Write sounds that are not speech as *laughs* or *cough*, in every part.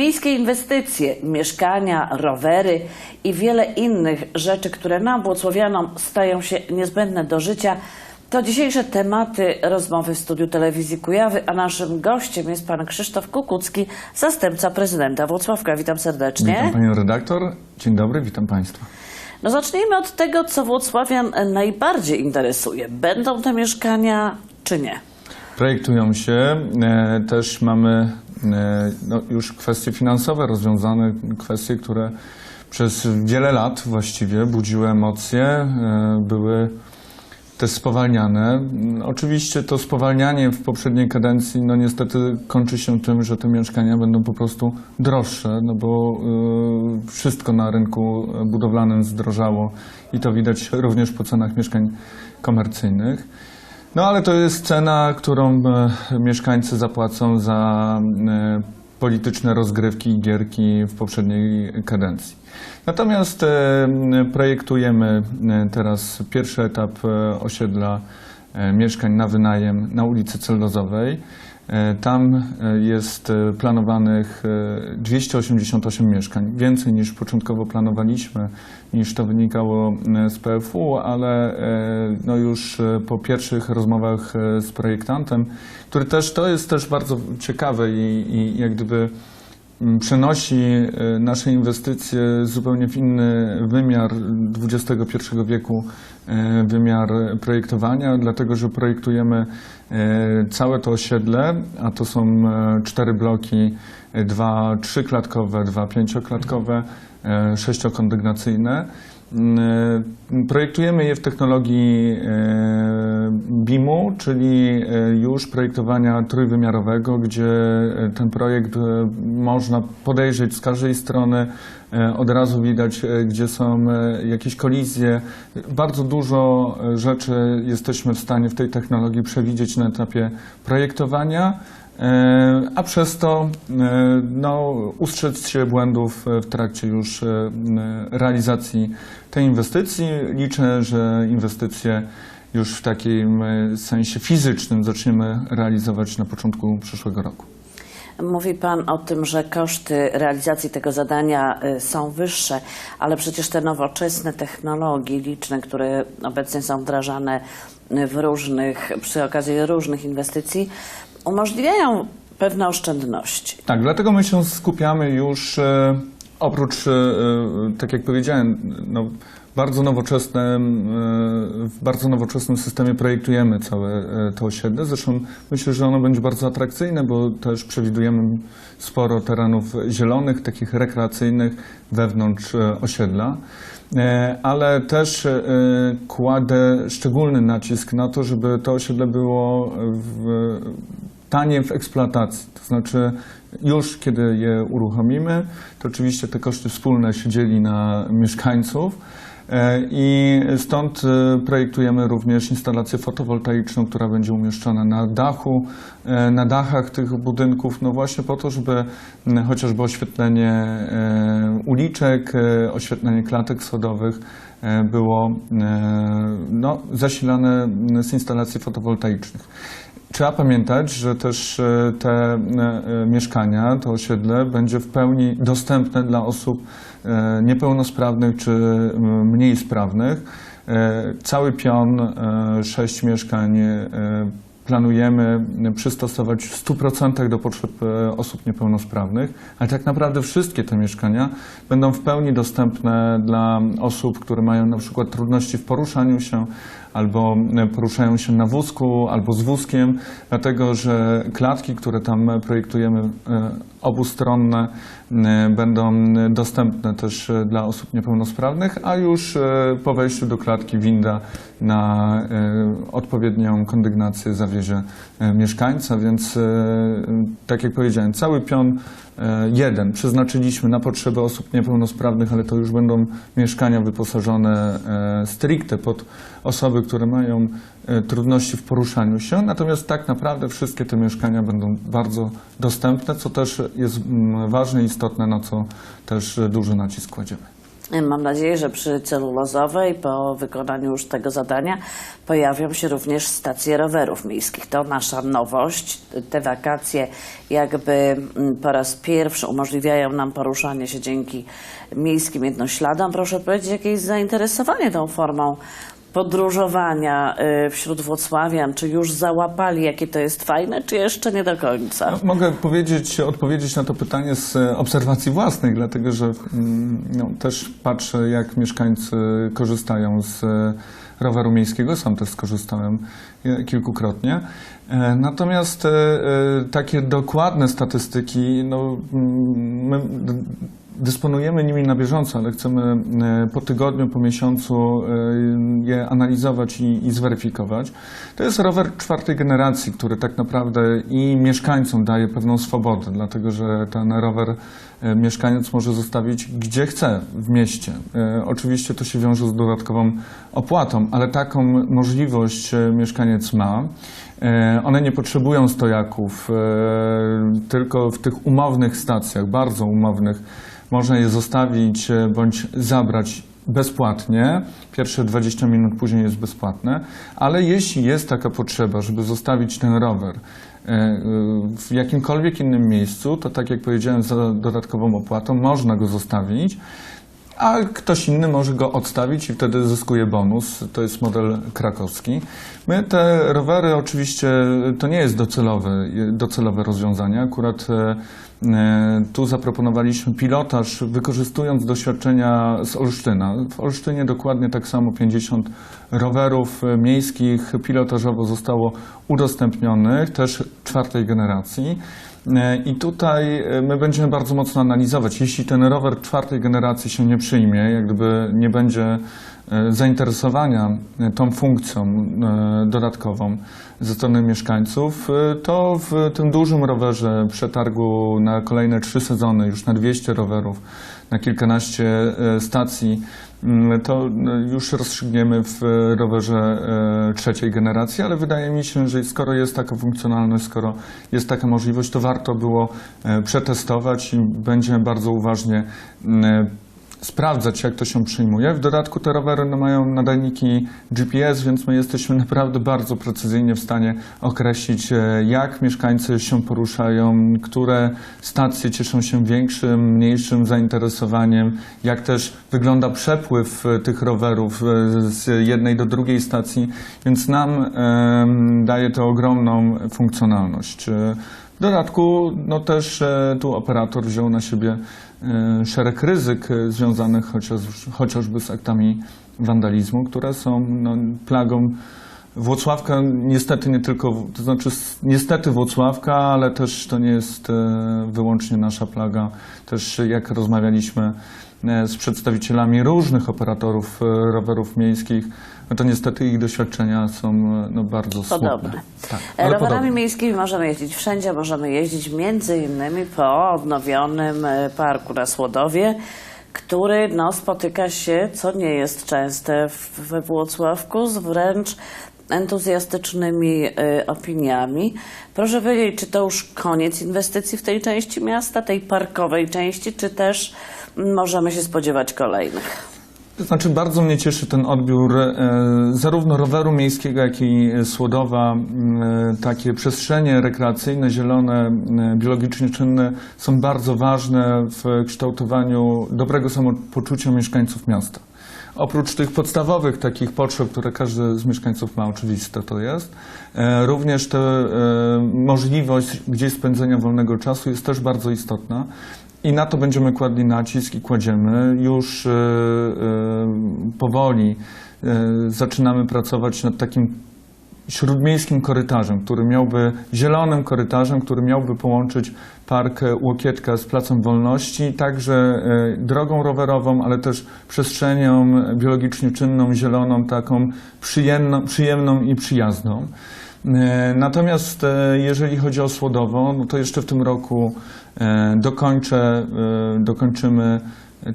Miejskie inwestycje, mieszkania, rowery i wiele innych rzeczy, które nam, Włocławianom, stają się niezbędne do życia, to dzisiejsze tematy rozmowy w studiu telewizji Kujawy, a naszym gościem jest pan Krzysztof Kukucki, zastępca prezydenta Włocławka. Witam serdecznie. Witam panią redaktor. Dzień dobry, witam państwa. No zacznijmy od tego, co Włocławian najbardziej interesuje. Będą te mieszkania, czy nie? Projektują się, e, też mamy no, już kwestie finansowe rozwiązane, kwestie, które przez wiele lat właściwie budziły emocje, e, były też spowalniane. Mm, Oczywiście to spowalnianie w poprzedniej kadencji, no niestety kończy się tym, że te mieszkania będą po prostu droższe, no bo y, wszystko na rynku budowlanym zdrożało i to widać *laughs* również po cenach mieszkań komercyjnych. No ale to jest cena, którą e, mieszkańcy zapłacą za e, polityczne rozgrywki i gierki w poprzedniej kadencji. Natomiast e, projektujemy teraz pierwszy etap osiedla mieszkań na wynajem na ulicy Cellozowej. E, Tam e, jest e, planowanych e, 288 mieszkań, więcej niż początkowo planowaliśmy, niż to wynikało z PFU, ale no już po pierwszych rozmowach z projektantem, który też to jest też bardzo ciekawe i, i jak gdyby przenosi e, nasze inwestycje zupełnie w inny wymiar XXI wieku, e, wymiar projektowania, dlatego że projektujemy e, całe to osiedle, a to są cztery bloki, dwa trzyklatkowe, dwa pięcioklatkowe, sześciokondygnacyjne. E, Projektujemy je w technologii e, BIM-u, czyli e, już projektowania trójwymiarowego, gdzie ten projekt można podejrzeć z każdej strony, od razu widać, gdzie są jakieś kolizje. Bardzo dużo rzeczy jesteśmy w stanie w tej technologii przewidzieć na etapie projektowania. E, A przez to e, no, ustrzec się błędów e, w trakcie już realizacji tej inwestycji. Liczę, że inwestycje już w takim sensie fizycznym zaczniemy realizować na początku przyszłego roku. Mówi Pan o tym, że koszty realizacji tego zadania są wyższe, ale przecież te nowoczesne technologie liczne, które obecnie są wdrażane w różnych, przy okazji różnych inwestycji, umożliwiają pewne oszczędności. Tak, dlatego my się skupiamy już e, oprócz, e, e, tak jak powiedziałem, no, bardzo nowoczesne, e, w bardzo nowoczesnym systemie projektujemy całe to osiedle. Zresztą myślę, że ono będzie bardzo atrakcyjne, bo też przewidujemy sporo terenów zielonych, takich rekreacyjnych wewnątrz osiedla. Ale też kładę szczególny nacisk na to, żeby to osiedle było w, tanie w eksploatacji. To znaczy, już kiedy je uruchomimy, to oczywiście te koszty wspólne się dzieli na mieszkańców. e, I stąd e, projektujemy również instalację fotowoltaiczną, która będzie umieszczona na dachu, e, na dachach tych budynków, no właśnie po to, żeby chociażby oświetlenie uliczek, oświetlenie klatek schodowych było no, zasilane z instalacji fotowoltaicznych. Trzeba pamiętać, że też e, te e, mieszkania, to osiedle będzie w pełni dostępne dla osób e, niepełnosprawnych czy mniej sprawnych. Cały pion, sześć mieszkań planujemy przystosować w 100% do potrzeb osób niepełnosprawnych, ale tak naprawdę wszystkie te mieszkania będą w pełni dostępne dla osób, które mają na przykład trudności w poruszaniu się, albo e, poruszają się na wózku, albo z wózkiem, dlatego że klatki, które tam projektujemy, e, obustronne, e, będą dostępne też dla osób niepełnosprawnych, a już po wejściu do klatki winda na odpowiednią kondygnację zawiezie mieszkańca, więc tak jak powiedziałem, cały pion jeden przeznaczyliśmy na potrzeby osób niepełnosprawnych, ale to już będą mieszkania wyposażone stricte pod osoby, które mają e, trudności w poruszaniu się, natomiast tak naprawdę wszystkie te mieszkania będą bardzo dostępne, co też jest ważne i istotne, na co też duży nacisk kładziemy. Mam nadzieję, że przy celulozowej po wykonaniu już tego zadania pojawią się również stacje rowerów miejskich. To nasza nowość. Te wakacje jakby po raz pierwszy umożliwiają nam poruszanie się dzięki miejskim jednośladom. Proszę powiedzieć, jakieś zainteresowanie tą formą podróżowania y, wśród Włocławian? Czy już załapali, jakie to jest fajne, czy jeszcze nie do końca? No, Mogę powiedzieć, odpowiedzieć na to pytanie z e, obserwacji własnej, dlatego że mm, no, też patrzę, jak mieszkańcy korzystają z e, roweru miejskiego. Sam też skorzystałem e, kilkukrotnie. Natomiast takie dokładne statystyki, no, mm, my dysponujemy nimi na bieżąco, ale chcemy e, po tygodniu, po miesiącu e, je analizować i, i zweryfikować. To jest rower czwartej generacji, który tak naprawdę i mieszkańcom daje pewną swobodę, dlatego że ten rower e, mieszkaniec może zostawić gdzie chce w mieście. Oczywiście to się wiąże z dodatkową opłatą, ale taką możliwość mieszkaniec ma. One nie potrzebują stojaków, tylko w tych umownych stacjach, bardzo umownych, można je zostawić e, bądź zabrać bezpłatnie. Pierwsze 20 minut później jest bezpłatne, ale jeśli jest taka potrzeba, żeby zostawić ten rower e, w jakimkolwiek innym miejscu, to tak jak powiedziałem, za dodatkową opłatą można go zostawić a ktoś inny może go odstawić i wtedy zyskuje bonus. To jest model krakowski. My te rowery oczywiście, to nie jest docelowe, docelowe rozwiązanie. Akurat e, e, tu zaproponowaliśmy pilotaż, wykorzystując doświadczenia z Olsztyna. W Olsztynie dokładnie tak samo 50 rowerów e, miejskich pilotażowo zostało udostępnionych, też czwartej generacji. E, I tutaj e, my będziemy bardzo mocno analizować. Jeśli ten rower czwartej generacji się nie przyjmie, jak gdyby nie będzie e, zainteresowania tą funkcją dodatkową ze strony mieszkańców, to w tym dużym rowerze przetargu na kolejne trzy sezony, już na 200 rowerów, na kilkanaście e, stacji, mm, to no, już rozstrzygniemy w rowerze e, trzeciej generacji, ale wydaje mi się, że skoro jest taka funkcjonalność, skoro jest taka możliwość, to warto było e, przetestować i będziemy bardzo uważnie mm, sprawdzać, jak to się przyjmuje. W dodatku te rowery no, mają nadajniki GPS, więc my jesteśmy naprawdę bardzo precyzyjnie w stanie określić, e, jak mieszkańcy się poruszają, które stacje cieszą się większym, mniejszym zainteresowaniem, jak też wygląda przepływ e, tych rowerów e, z jednej do drugiej stacji, więc nam daje to ogromną funkcjonalność. W dodatku no też e, tu operator wziął na siebie e, szereg ryzyk e, związanych chociaż, chociażby z aktami wandalizmu, które są no, plagą Włocławka niestety nie tylko, to znaczy niestety Włocławka, ale też to nie jest wyłącznie nasza plaga. Też jak rozmawialiśmy z przedstawicielami różnych operatorów rowerów miejskich, no to niestety ich doświadczenia są e, no, bardzo smutne. Podobne. Tak, E, Rowerami podobne. miejskimi możemy jeździć wszędzie, możemy jeździć między innymi po odnowionym e, parku na Słodowie, który no, spotyka się, co nie jest częste w- we Włocławku, z wręcz entuzjastycznymi e, opiniami. Proszę powiedzieć, czy to już koniec inwestycji w tej części miasta, tej parkowej części, czy też możemy się spodziewać kolejnych? To znaczy bardzo mnie cieszy ten odbiór e, zarówno roweru miejskiego, jak i Słodowa. E, takie przestrzenie rekreacyjne, zielone, e, biologicznie czynne są bardzo ważne w kształtowaniu dobrego samopoczucia mieszkańców miasta. Oprócz tych podstawowych takich potrzeb, które każdy z mieszkańców ma, oczywiste to jest, również ta możliwość gdzieś spędzenia wolnego czasu jest też bardzo istotna. I na to będziemy kładli nacisk i kładziemy. Już e, e, powoli e, zaczynamy pracować nad takim śródmiejskim korytarzem, który miałby, zielonym korytarzem, który miałby połączyć Park Łokietka z Placem Wolności, także drogą rowerową, ale też przestrzenią biologicznie czynną, zieloną, taką przyjemną, przyjemną i przyjazną. E, Natomiast e, jeżeli chodzi o Słodowo, no to jeszcze w tym roku e, dokończę, dokończymy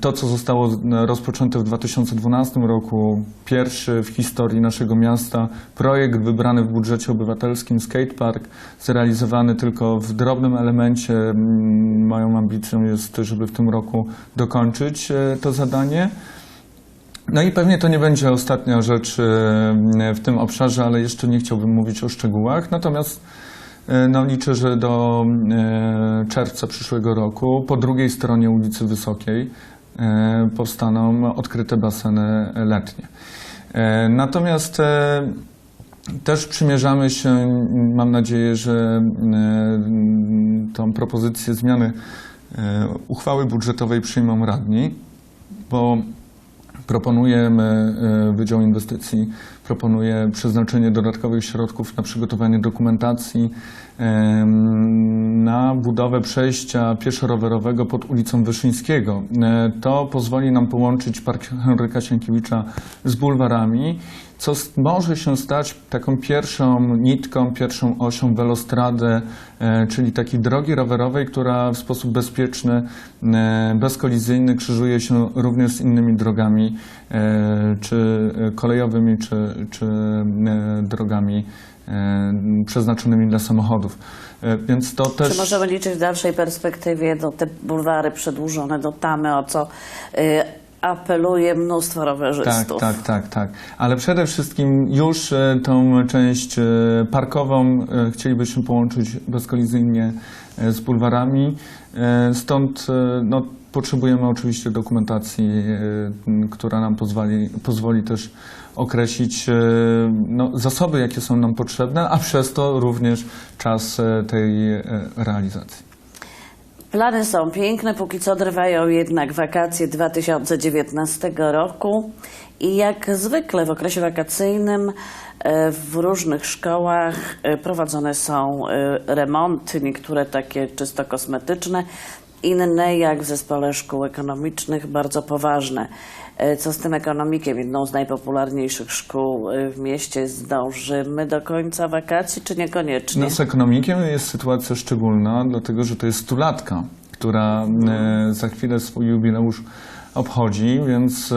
to, co zostało rozpoczęte w 2012 roku, pierwszy w historii naszego miasta projekt wybrany w budżecie obywatelskim skatepark, zrealizowany tylko w drobnym elemencie. Moją ambicją jest, żeby w tym roku dokończyć to zadanie. No i pewnie to nie będzie ostatnia rzecz e, w tym obszarze, ale jeszcze nie chciałbym mówić o szczegółach. Natomiast e, no, liczę, że do e, czerwca przyszłego roku po drugiej stronie ulicy Wysokiej powstaną odkryte baseny letnie. Natomiast też przymierzamy się, mam nadzieję, że tą propozycję zmiany uchwały budżetowej przyjmą radni, bo Proponujemy, e, Wydział Inwestycji proponuje przeznaczenie dodatkowych środków na przygotowanie dokumentacji em, na budowę przejścia pieszo-rowerowego pod ulicą Wyszyńskiego. E, To pozwoli nam połączyć Park Henryka Sienkiewicza z bulwarami, co może się stać taką pierwszą nitką, pierwszą osią welostradę, e, czyli takiej drogi rowerowej, która w sposób bezpieczny, e, bezkolizyjny krzyżuje się również z innymi drogami, e, czy kolejowymi, czy, czy drogami przeznaczonymi dla samochodów. Więc to też... Czy możemy liczyć w dalszej perspektywie do te bulwary przedłużone do Tamy, o co y, apeluje mnóstwo Tak, rowerzystów? tak, tak, tak. Ale przede wszystkim już e, tą część e, parkową e, chcielibyśmy połączyć bezkolizyjnie z bulwarami. Stąd no, potrzebujemy oczywiście dokumentacji, która nam pozwoli, pozwoli też określić no, zasoby, jakie są nam potrzebne, a przez to również czas tej realizacji. Plany są piękne, póki co trwają jednak wakacje 2019 roku i jak zwykle w okresie wakacyjnym e, w różnych szkołach e, prowadzone są e, remonty, niektóre takie czysto kosmetyczne, inne jak w zespole szkół ekonomicznych bardzo poważne. E, Co z tym ekonomikiem? Jedną z najpopularniejszych szkół e, w mieście zdążymy do końca wakacji, czy niekoniecznie? No, z ekonomikiem jest sytuacja szczególna, dlatego że to jest stulatka, która e, za chwilę swój jubileusz obchodzi, więc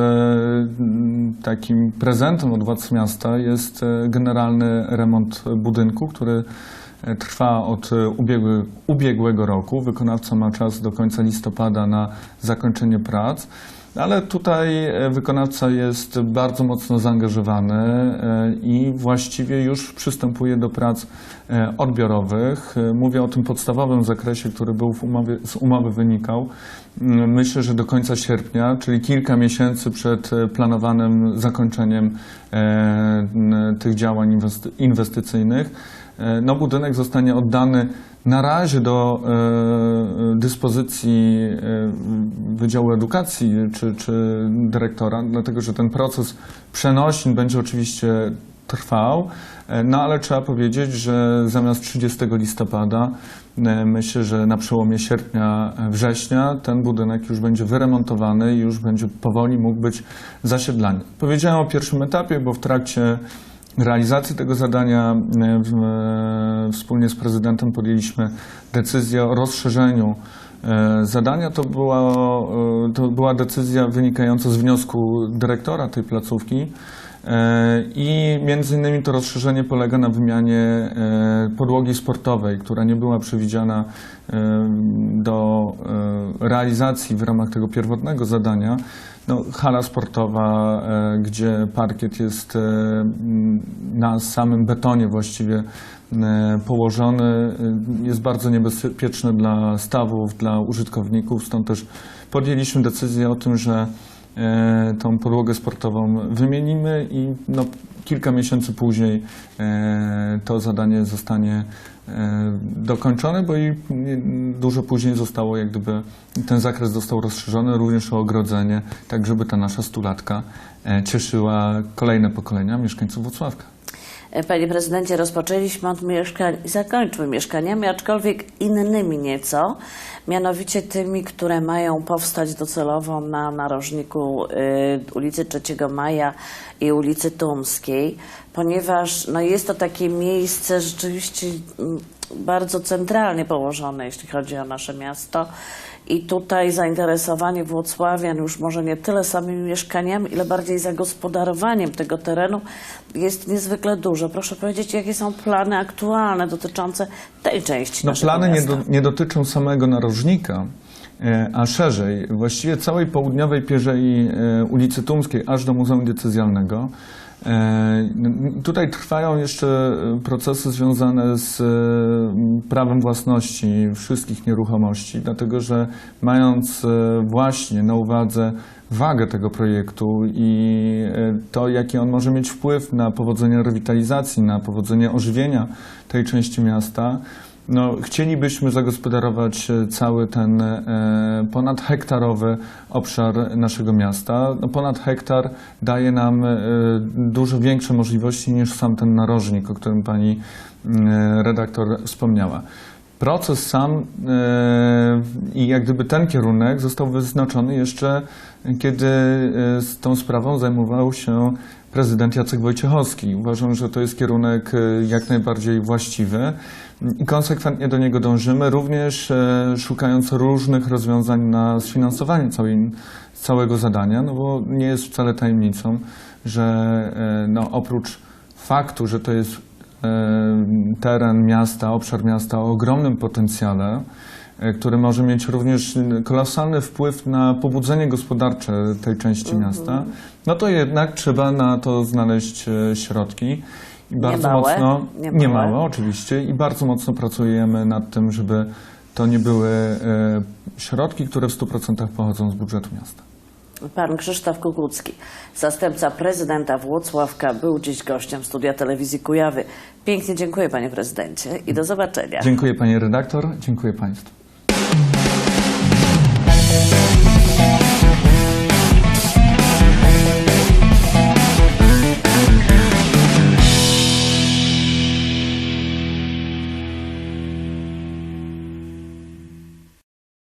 takim prezentem od władz miasta jest generalny remont budynku, który trwa od ubiegły, ubiegłego roku. Wykonawca ma czas do końca listopada na zakończenie prac. Ale tutaj e, wykonawca jest bardzo mocno zaangażowany e, i właściwie już przystępuje do prac e, odbiorowych. Mówię o tym podstawowym zakresie, który był umowie, z umowy wynikał. Mm, Myślę, że do końca sierpnia, czyli kilka miesięcy przed planowanym zakończeniem tych działań inwesty- inwestycyjnych, no, budynek zostanie oddany na razie do e, dyspozycji e, Wydziału Edukacji czy, czy dyrektora, dlatego że ten proces przenosin będzie oczywiście trwał, e, no ale trzeba powiedzieć, że zamiast 30 listopada e, myślę, że na przełomie sierpnia, e, września ten budynek już będzie wyremontowany i już będzie powoli mógł być zasiedlany. Powiedziałem o pierwszym etapie, bo w trakcie realizacji tego zadania e, e, wspólnie z prezydentem podjęliśmy decyzję o rozszerzeniu e, zadania. To była, to była decyzja wynikająca z wniosku dyrektora tej placówki. I między innymi to rozszerzenie polega na wymianie podłogi sportowej, która nie była przewidziana do realizacji w ramach tego pierwotnego zadania. No, hala sportowa, e, gdzie parkiet jest e, na samym betonie właściwie e, położony, jest bardzo niebezpieczny dla stawów, dla użytkowników. Stąd też podjęliśmy decyzję o tym, że tą podłogę sportową wymienimy i no, kilka miesięcy później to zadanie zostanie dokończone, bo i dużo później zostało, jak gdyby ten zakres został rozszerzony również o ogrodzenie, tak żeby ta nasza stulatka e, cieszyła kolejne pokolenia mieszkańców Włocławka. E, Panie prezydencie, rozpoczęliśmy od mieszkań i zakończmy mieszkaniami, aczkolwiek innymi nieco, mianowicie tymi, które mają powstać docelowo na narożniku y, ulicy 3 Maja i ulicy Tumskiej, ponieważ no, jest to takie miejsce rzeczywiście mm, bardzo centralnie położone, jeśli chodzi o nasze miasto. I tutaj zainteresowanie Włocławian już może nie tyle samymi mieszkaniami, ile bardziej zagospodarowaniem tego terenu jest niezwykle duże. Proszę powiedzieć, jakie są plany aktualne dotyczące tej części No, plany nie, do, nie dotyczą samego narożnika, e, a szerzej, właściwie całej południowej pierzei e, ulicy Tumskiej aż do Muzeum Diecezjalnego. E, Tutaj trwają jeszcze e, procesy związane z e, prawem własności wszystkich nieruchomości, dlatego że mając właśnie na uwadze wagę tego projektu i to, jaki on może mieć wpływ na powodzenie rewitalizacji, na powodzenie ożywienia tej części miasta, no, chcielibyśmy zagospodarować e, cały ten e, ponad hektarowy obszar naszego miasta. No, ponad hektar daje nam e, dużo większe możliwości niż sam ten narożnik, o którym pani e, redaktor wspomniała. Proces sam i jak gdyby ten kierunek został wyznaczony jeszcze, kiedy z tą sprawą zajmował się prezydent Jacek Wojciechowski. Uważam, że to jest kierunek e, jak najbardziej właściwy i konsekwentnie do niego dążymy, również e, szukając różnych rozwiązań na sfinansowanie całego zadania, no bo nie jest wcale tajemnicą, że e, no, oprócz faktu, że to jest teren miasta, obszar miasta o ogromnym potencjale, który może mieć również kolosalny wpływ na pobudzenie gospodarcze tej części miasta, no to jednak trzeba na to znaleźć e, środki. I bardzo małe, mocno, nie nie małe. małe oczywiście, i bardzo mocno pracujemy nad tym, żeby to nie były e, środki, które w 100% pochodzą z budżetu miasta. Pan Krzysztof Kukucki, zastępca prezydenta Włocławka, był dziś gościem studia telewizji Kujawy. Pięknie dziękuję panie prezydencie i do zobaczenia. Dziękuję pani redaktor, dziękuję państwu. Thank you.